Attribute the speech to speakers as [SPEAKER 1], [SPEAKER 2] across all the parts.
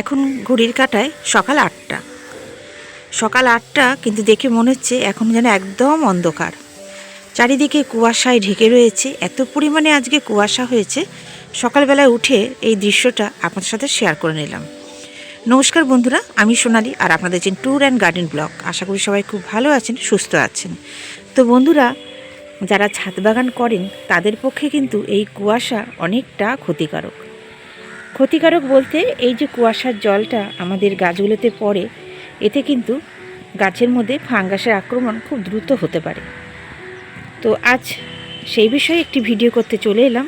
[SPEAKER 1] এখন ঘড়ির কাটায় সকাল আটটা। সকাল আটটা, কিন্তু দেখে মনে হচ্ছে এখন যেন একদম অন্ধকার। চারিদিকে কুয়াশায় ঢেকে রয়েছে, এত পরিমাণে আজকে কুয়াশা হয়েছে। সকালবেলায় উঠে এই দৃশ্যটা আপনাদের সাথে শেয়ার করে নিলাম। নমস্কার বন্ধুরা, আমি সোনালি আর আপনাদের যে ট্যুর অ্যান্ড গার্ডেন ব্লগ আশা করি সবাই খুব ভালো আছেন, সুস্থ আছেন। তো বন্ধুরা, যারা ছাদ বাগান করেন, তাদের পক্ষে কিন্তু এই কুয়াশা অনেকটা ক্ষতিকারক। ক্ষতিকারক বলতে এই যে কুয়াশার জলটা আমাদের গাছগুলোতে পড়ে, এতে কিন্তু গাছের মধ্যে ফাঙ্গাসের আক্রমণ খুব দ্রুত হতে পারে। তো আজ সেই বিষয়ে একটি ভিডিও করতে চলে এলাম।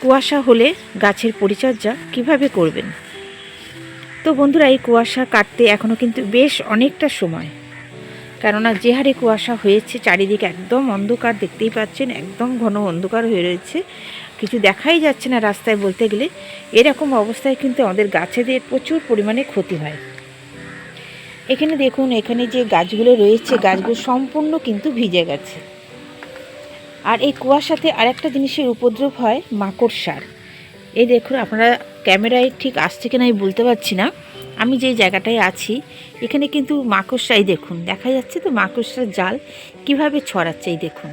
[SPEAKER 1] কুয়াশা হলে গাছের পরিচর্যা কীভাবে করবেন? তো বন্ধুরা, এই কুয়াশা কাটতে এখনও কিন্তু বেশ অনেকটা সময়। কেননা যে হারে কুয়াশা হয়েছে, চারিদিকে একদম অন্ধকার দেখতেই পাচ্ছেন, একদম ঘন অন্ধকার হয়ে রয়েছে। কিছু দেখাই যাচ্ছে না রাস্তায় বলতে গেলে। এরকম অবস্থায় কিন্তু আমাদের গাছেদের প্রচুর পরিমাণে ক্ষতি হয়। এখানে দেখুন, এখানে যে গাছগুলো রয়েছে, গাছগুলো সম্পূর্ণ কিন্তু ভিজে গেছে। আর এই কুয়াশাতে আরেকটা জিনিসের উপদ্রব হয়, মাকড়সার। এই দেখুন, আপনারা ক্যামেরায় ঠিক আসছে কিনা আমি বলতে পারছি না। আমি যে জায়গাটায় আছি, এখানে কিন্তু মাকড়সাই দেখুন। দেখা যাচ্ছে তো মাকড়সার জাল কীভাবে ছড়াচ্ছে, এই দেখুন।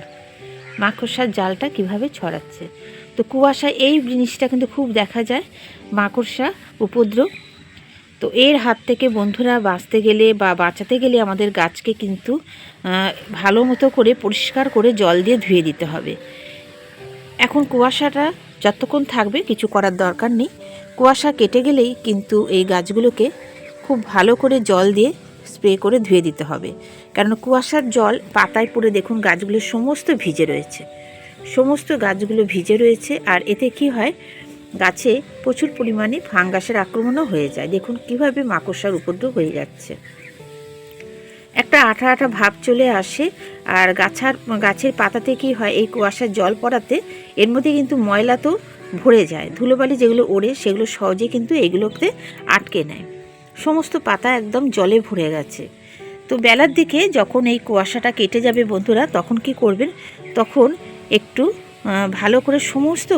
[SPEAKER 1] মাকড়সার জালটা কীভাবে ছড়াচ্ছে। তো কুয়াশায় এই জিনিসটা কিন্তু খুব দেখা যায়, মাকড়সা, উপদ্রব। তো এর হাত থেকে বন্ধুরা বাঁচতে গেলে বা বাঁচাতে গেলে আমাদের গাছকে কিন্তু ভালো মতো করে পরিষ্কার করে জল দিয়ে ধুয়ে দিতে হবে। এখন কুয়াশাটা যতক্ষণ থাকবে, কিছু করার দরকার নেই। কুয়াশা কেটে গেলেই কিন্তু এই গাছগুলোকে খুব ভালো করে জল দিয়ে স্প্রে করে ধুয়ে দিতে হবে। কারণ কুয়াশার জল পাতায় পড়ে দেখুন গাছগুলো সমস্ত ভিজে রয়েছে। সমস্ত গাছগুলো ভিজে রয়েছে আর এতে কি হয়, গাছে প্রচুর পরিমাণে ফাঙ্গাসের আক্রমণও হয়ে যায়। দেখুন কীভাবে মাকড়সার উপদ্রব হয়ে যাচ্ছে। একটা আঠা আঠা ভাব চলে আসে আর গাছার, গাছের পাতাতে কি হয়, এই কুয়াশার জল পড়াতে এর মধ্যে কিন্তু ময়লা তো ভরে যায়। ধুলোবালি যেগুলো ওড়ে, সেগুলো সহজে কিন্তু এগুলোতে আটকে নেয়। সমস্ত পাতা একদম জলে ভরে গেছে। তো বেলার দিকে যখন এই কুয়াশাটা কেটে যাবে বন্ধুরা, তখন কি করবেন? তখন একটু ভালো করে সমস্ত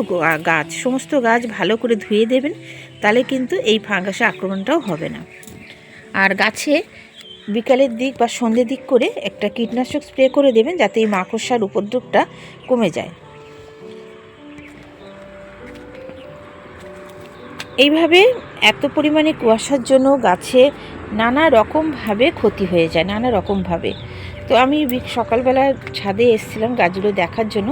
[SPEAKER 1] গাছ সমস্ত গাছ ভালো করে ধুয়ে দেবেন। তাহলে কিন্তু এই ফাঙ্গাসের আক্রমণটাও হবে না। আর গাছে বিকালের দিক বা সন্ধ্যের দিক করে একটা কীটনাশক স্প্রে করে দেবেন, যাতে এই মাকড়সার উপদ্রবটা কমে যায়। এইভাবে এত পরিমাণে কুয়াশার জন্য গাছে নানা রকমভাবে ক্ষতি হয়ে যায়, নানা রকমভাবে। তো আমি সকালবেলা ছাদে এসেছিলাম গাছগুলো দেখার জন্য।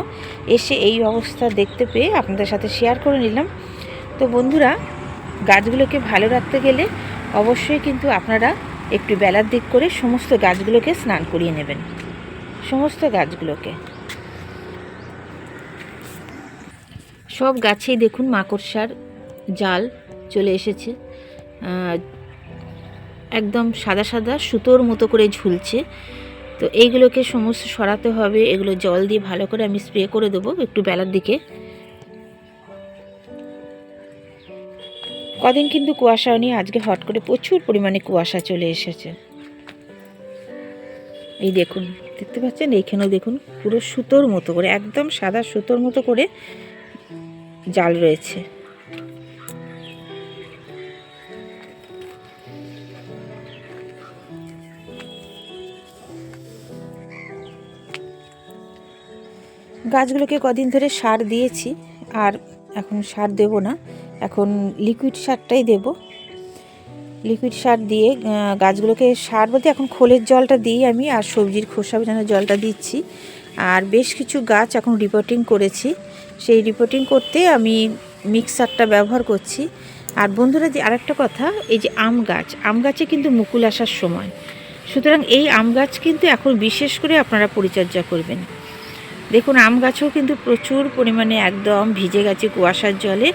[SPEAKER 1] এসে এই অবস্থা দেখতে পেয়ে আপনাদের সাথে শেয়ার করে নিলাম। তো বন্ধুরা, গাছগুলোকে ভালো রাখতে গেলে অবশ্যই কিন্তু আপনারা একটু বেলার দিক করে সমস্ত গাছগুলোকে স্নান করিয়ে নেবেন। সমস্ত গাছগুলোকে। সব গাছেই দেখুন মাকড়সার জাল চলে এসেছে। একদম সাদা সাদা সুতোর মতো করে ঝুলছে। তো এইগুলোকে সমস্ত সরাতে হবে। এগুলো জল দিয়ে ভালো করে আমি স্প্রে করে দেবো একটু বেলার দিকে। কদিন কিন্তু কুয়াশা নিয়ে আজকে হট করে প্রচুর পরিমাণে কুয়াশা চলে এসেছে। এই দেখুন, দেখতে পাচ্ছেন? এইখানেও দেখুন, পুরো সুতোর মতো করে, একদম সাদা সুতোর মতো করে জাল রয়েছে। গাছগুলোকে কদিন ধরে সার দিয়েছি, আর এখন সার দেব না। এখন লিকুইড সারটাই দেব। লিকুইড সার দিয়ে গাছগুলোকে সার বলতে এখন খোলের জলটা দিই আমি, আর সবজির খোসা বেজানো জলটা দিচ্ছি। আর বেশ কিছু গাছ এখন রিপোর্টিং করেছি। সেই রিপোর্টিং করতে আমি মিক্সারটা ব্যবহার করছি। আর বন্ধুরা, যে আরেকটা কথা, এই যে আম গাছ, আম গাছে কিন্তু মুকুল আসার সময়। সুতরাং এই আম গাছ কিন্তু এখন বিশেষ করে আপনারা পরিচর্যা করবেন। দেখুন, আম গাছও কিন্তু প্রচুর পরিমাণে একদম ভিজে গেছে কুয়াশার জলে।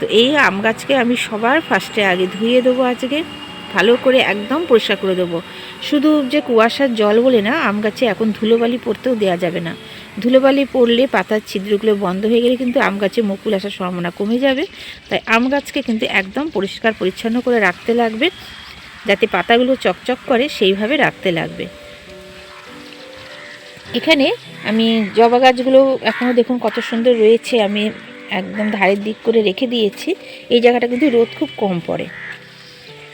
[SPEAKER 1] তো এই আম গাছকে আমি সবার ফার্স্টে আগে ধুয়ে দেবো আজকে। ভালো করে একদম পরিষ্কার করে দেবো। শুধু যে কুয়াশার জল বলে না, আম গাছে এখন ধুলোবালি পড়তেও দেওয়া যাবে না। ধুলোবালি পড়লে পাতার ছিদ্রগুলো বন্ধ হয়ে গেলে কিন্তু আম গাছে মুকুল আসার সম্ভাবনা কমে যাবে। তাই আম গাছকে কিন্তু একদম পরিষ্কার পরিচ্ছন্ন করে রাখতে লাগবে। যাতে পাতাগুলো চকচক করে সেইভাবে রাখতে লাগবে। এখানে আমি জবা গাছগুলো এখনও দেখুন কত সুন্দর রয়েছে, আমি একদম ধারের দিক করে রেখে দিয়েছি। এই জায়গাটা কিন্তু রোদ খুব কম পড়ে।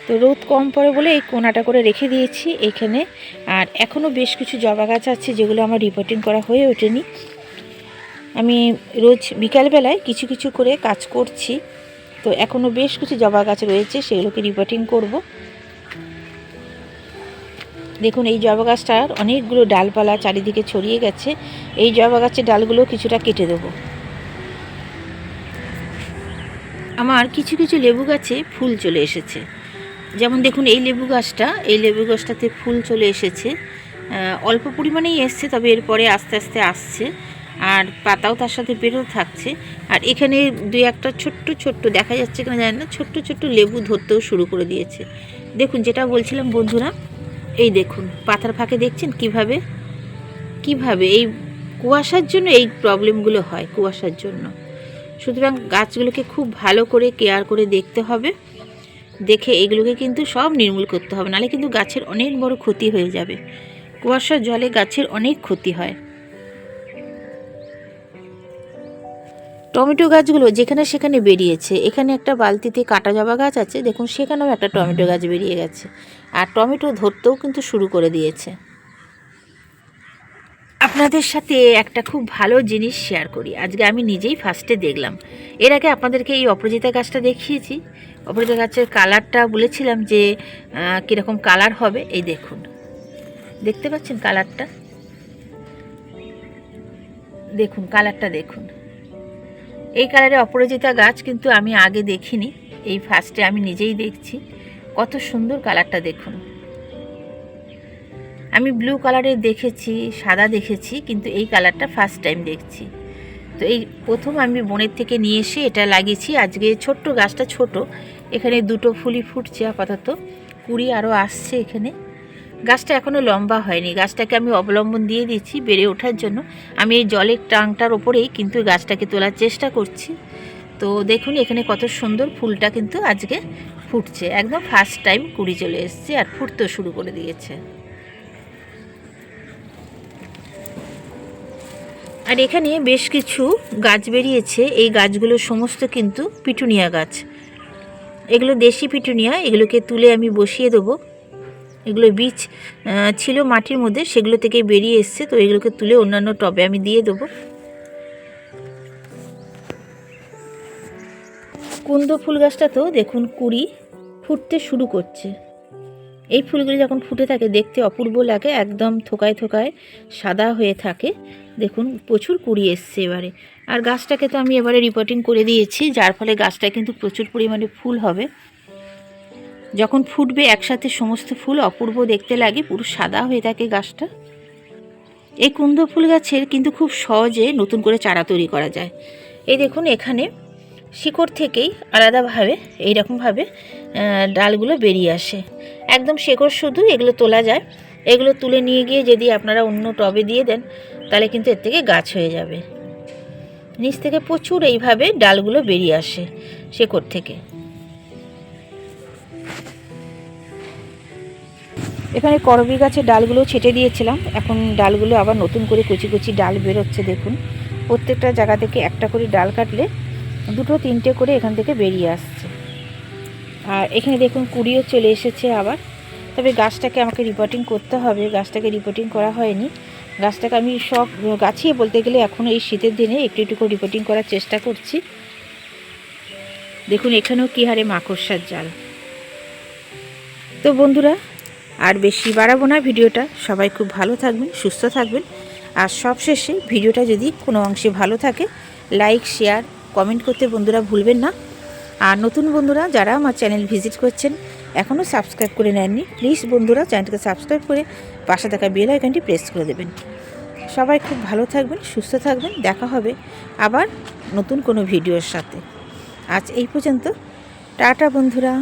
[SPEAKER 1] তো রোদ কম পড়ে বলে এই কোনাটা করে রেখে দিয়েছি এখানে। আর এখনও বেশ কিছু জবা গাছ আছে যেগুলো আমার রিপোর্টিং করা হয়ে ওঠেনি। আমি রোজ বিকালবেলায় কিছু কিছু করে কাজ করছি। তো এখনও বেশ কিছু জবা গাছ রয়েছে, সেগুলোকে রিপোর্টিং করব। দেখুন, এই জবা গাছটার অনেকগুলো ডালপালা চারিদিকে ছড়িয়ে গেছে। এই জবা গাছের ডালগুলো কিছুটা কেটে দেবো। আমার কিছু কিছু লেবু গাছে ফুল চলে এসেছে। যেমন দেখুন, এই লেবু গাছটা, এই লেবু গাছটাতে ফুল চলে এসেছে। অল্প পরিমাণেই এসছে, তবে এরপরে আস্তে আস্তে আসছে। আর পাতাও তার সাথে বেরোতে থাকছে। আর এখানে দু একটা ছোট্ট ছোট্ট, দেখা যাচ্ছে কিনা জানি না, ছোট্ট ছোট্ট লেবু ধরতেও শুরু করে দিয়েছে। দেখুন, যেটা বলছিলাম বন্ধুরা এই দেখুন, পাতার ফাঁকে দেখছেন কীভাবে? কীভাবে? এই কুয়াশার জন্য এই প্রবলেমগুলো হয়, কুয়াশার জন্য। সুতরাং গাছগুলোকে খুব ভালো করে কেয়ার করে দেখতে হবে। দেখে এগুলোকে কিন্তু সব নির্মূল করতে হবে নাহলে কিন্তু গাছের অনেক বড় ক্ষতি হয়ে যাবে। কুয়াশার জলে গাছের অনেক ক্ষতি হয়। টমেটো গাছগুলো যেখানে সেখানে বেরিয়েছে। এখানে একটা বালতিতে কাটা জবা গাছ আছে, দেখুন সেখানেও একটা টমেটো গাছ বেরিয়ে গেছে। আর টমেটো ধরতেও কিন্তু শুরু করে দিয়েছে। আপনাদের সাথে একটা খুব ভালো জিনিস শেয়ার করি। আজকে আমি নিজেই ফার্স্টে দেখলাম। এর আগে আপনাদেরকে এই অপরাজিতা গাছটা দেখিয়েছি। অপরাজিতা গাছের কালারটা বলেছিলাম যে কীরকম কালার হবে, এই দেখুন। দেখতে পাচ্ছেন কালারটা দেখুন কালারটা দেখুন। এই কালারে অপরাজিতা গাছ কিন্তু আমি আগে দেখিনি। এই ফার্স্টে আমি নিজেই দেখছি। কত সুন্দর কালারটা দেখুন। আমি ব্লু কালারের দেখেছি, সাদা দেখেছি, কিন্তু এই কালারটা ফার্স্ট টাইম দেখছি। তো এই প্রথম আমি বনের থেকে নিয়ে এসে এটা লাগিয়েছি। আজকে ছোট্ট গাছটা ছোট। এখানে দুটো ফুলি ফুটছে আপাতত। কুড়ি আরও আসছে এখানে। গাছটা এখনও লম্বা হয়নি। গাছটাকে আমি অবলম্বন দিয়ে দিচ্ছি বেড়ে ওঠার জন্য। আমি এই জলের টাংটার ওপরেই কিন্তু গাছটাকে তোলার চেষ্টা করছি। তো দেখুন, এখানে কত সুন্দর ফুলটা কিন্তু আজকে ফুটছে। একদম ফার্স্ট টাইম কুড়ি চলে এসছে আর ফুটতেও শুরু করে দিয়েছে। আর এখানে বেশ কিছু গাছ বেরিয়েছে। এই গাছগুলো সমস্ত কিন্তু পিটুনিয়া গাছ। এগুলো দেশি পিটুনিয়া, এগুলোকে তুলে আমি বসিয়ে দেবো। এগুলো বীজ ছিল মাটির মধ্যে, সেগুলো থেকে বেরিয়ে এসছে, তো এগুলোকে তুলে অন্যান্য টবে আমি দিয়ে দেবো। কুন্দ ফুল গাছটা তো দেখুন কুড়ি ফুটতে শুরু করছে। এই ফুলগুলি যখন ফুটে থাকে, দেখতে অপূর্ব লাগে, একদম থোকায় থোকায় সাদা হয়ে থাকে। দেখুন, প্রচুর কুড়ি এসছে এবারে। আর গাছটাকে তো আমি এবারে রিপোর্টিং করে দিয়েছি, যার ফলে গাছটা কিন্তু প্রচুর পরিমাণে ফুল হবে। যখন ফুটবে একসাথে সমস্ত ফুল, অপূর্ব দেখতে লাগে, পুরো সাদা হয়ে থাকে গাছটা। এই কুন্দ ফুল গাছের কিন্তু খুব সহজে নতুন করে চারা তৈরি করা যায়। এই দেখুন, এখানে শিকড় থেকেই আলাদাভাবে, এইরকমভাবে ডালগুলো বেরিয়ে আসে। একদম শেকড় শুধু, এগুলো তোলা যায়। এগুলো তুলে নিয়ে গিয়ে যদি আপনারা অন্য টবে দিয়ে দেন, তাহলে কিন্তু এর থেকে গাছ হয়ে যাবে। নিচ থেকে প্রচুর এইভাবে ডালগুলো বেরিয়ে আসে শেকড় থেকে। এখানে করবি গাছের ডালগুলো ছেটে দিয়েছিলাম। এখন ডালগুলো আবার নতুন করে কুচি কুচি ডাল বেরোচ্ছে, দেখুন। প্রত্যেকটা জায়গা থেকে একটা করে ডাল কাটলে দুটো তিনটে করে এখান থেকে বেরিয়ে আসছে। আর এখানে দেখুন কুড়িও চলে এসেছে আবার। তবে গাছটাকে আমাকে রিপোর্টিং করতে হবে, গাছটাকে রিপোর্টিং করা হয়নি। গাছটাকে আমি সব গাছিয়ে বলতে গেলে এখন এই শীতের দিনে একটু একটু করে রিপোর্টিং করার চেষ্টা করছি। দেখুন এখানেও কী হারে মাকড়সার জাল। তো বন্ধুরা আর বেশি বাড়াবো না ভিডিওটা। সবাই খুব ভালো থাকবেন, সুস্থ থাকবেন। আর সবশেষে ভিডিওটা যদি কোনো অংশে ভালো থাকে লাইক শেয়ার কমেন্ট করতে বন্ধুরা ভুলবেন না। আর নতুন বন্ধুরা যারা আমার চ্যানেল ভিজিট করছেন এখনও সাবস্ক্রাইব করে নেননি প্লিজ বন্ধুরা চ্যানেলকে সাবস্ক্রাইব করে পাশে থাকা বেল আইকনটি প্রেস করে দেবেন। সবাই খুব ভালো থাকবেন, সুস্থ থাকবেন, দেখা হবে আবার নতুন কোনো ভিডিওর সাথে। আজ এই পর্যন্ত। টাটা বন্ধুরা।